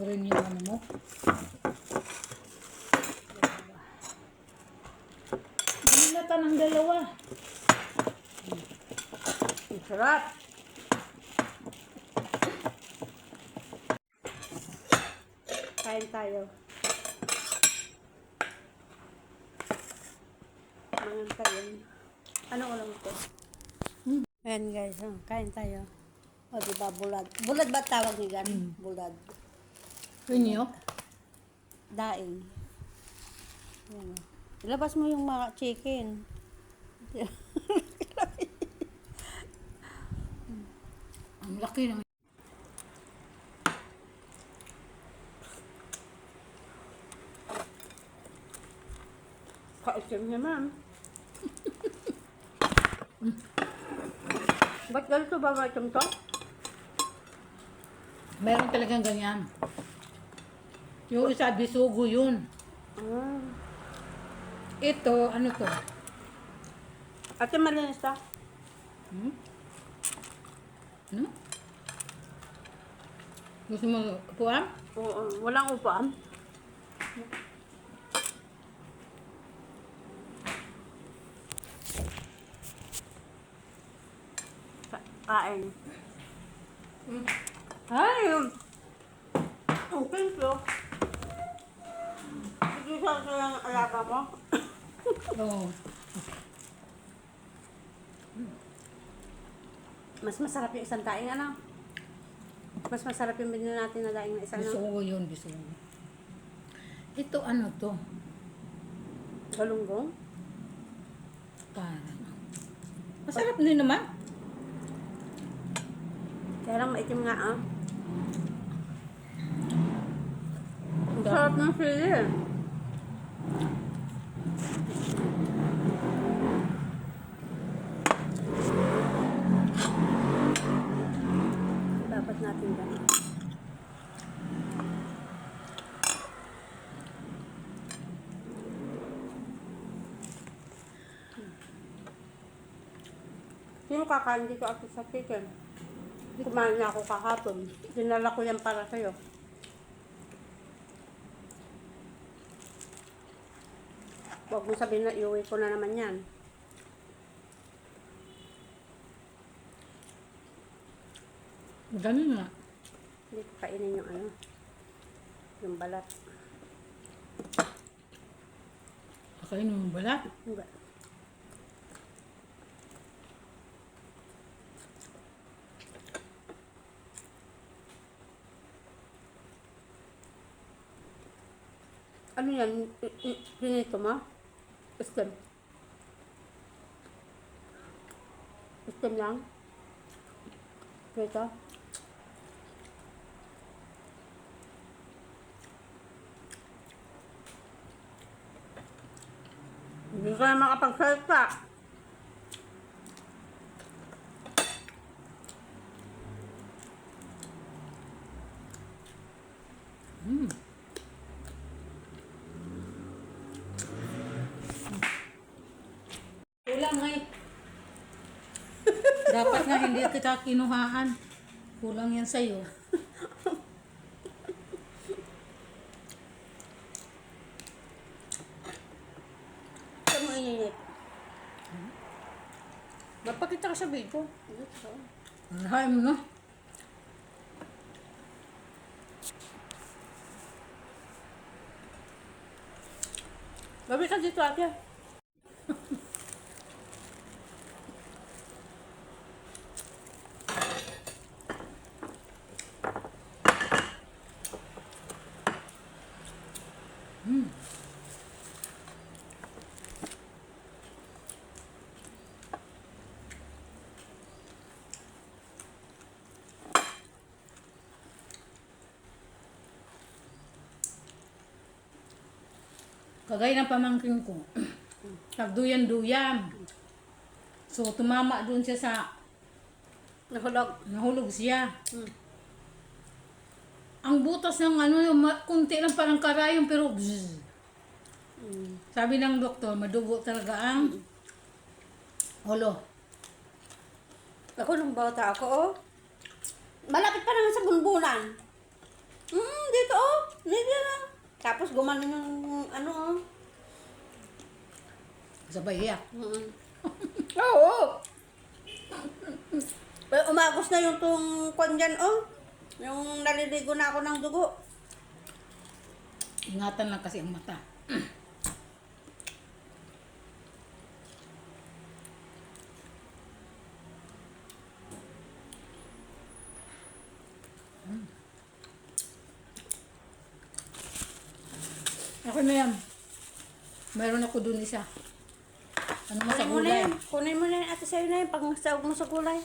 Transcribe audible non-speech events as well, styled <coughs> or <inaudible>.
mo rin yung ano mo. Dalawa. Dalawa ng dalawa. Sarap. Kain tayo. Mangan tayo. Ano ulam ito? Ayan guys, oh, kain tayo. O diba, bulad. Bulad ba tawag ni Gan? Bulad. Yun yun. Daing. Ayan. oh. Ilabas mo yung mga chicken. <laughs> Ang laki ng Kaisim niya, ma'am. Ba't ganito ba maitim to? Meron talagang ganyan. Yung isa, bisugo yun. Ah. Ito, ano to? Ate, malinis to? Hmm? Ano? Gusto mo upuan? Oo, walang upuan. Kain. Hmm. Ay! Ang pinto. Sige sa sa yung alaga mo. <coughs> Oo. Mas masarap yung isang daing, ano? Mas masarap yung binili natin na daing na isa, no? Bisugo yun, bisugo. Ito ano to? Galunggong. Parang. Masarap din naman. Kaya lang maitim nga, ah. Ang sarap ng eh. Dapat natin ganun. Sino kakain dito ako sa chicken? Kumain na ako kahapon. Dinala ko yan para sa'yo. Huwag mo sabihin na iuwi ko na naman yan. Ganun nga. Hindi ko kainin yung ano. Yung balat. Kakainin mo balat. Hindi. Ano yan? Pinito mo? Stem. Stem lang? Ito? Hindi ka na makapagsalita. Hmm. Kulang nga eh. Dapat nga hindi kita kinuhaan. Kulang yan sa'yo. Saan mo ininit? Dapat kita ka sa ko. Dito. Alahay mo na. Gabi ka dito ate. Kagaya ng pamangkin ko. <clears throat> Nagduyan-duyan. So, tumama dun siya sa, Nahulog. nahulog siya. Hmm. Ang butas ng ano, kunti lang parang karayom pero bzzz. Mm. Sabi ng doktor, madugo talaga ang ulo. Ako nung bata ako, oh. Malapit pa naman sa bunbunan. Hmm, dito oh. Dito lang. Tapos gumano yung ano oh. Sabay iyak. Mm. <laughs> Oo. Pero umagos na yung tung kwan dyan, oh. Yung naliligo na ako ng dugo. Ingatan lang kasi ang mata. <clears throat> Ako na yan. Mayroon ako dun isa. Ano mo sa Kunin mo na gulay? yan. Kunin mo na yan. Ate sa'yo na yan. Pag mo sa gulay.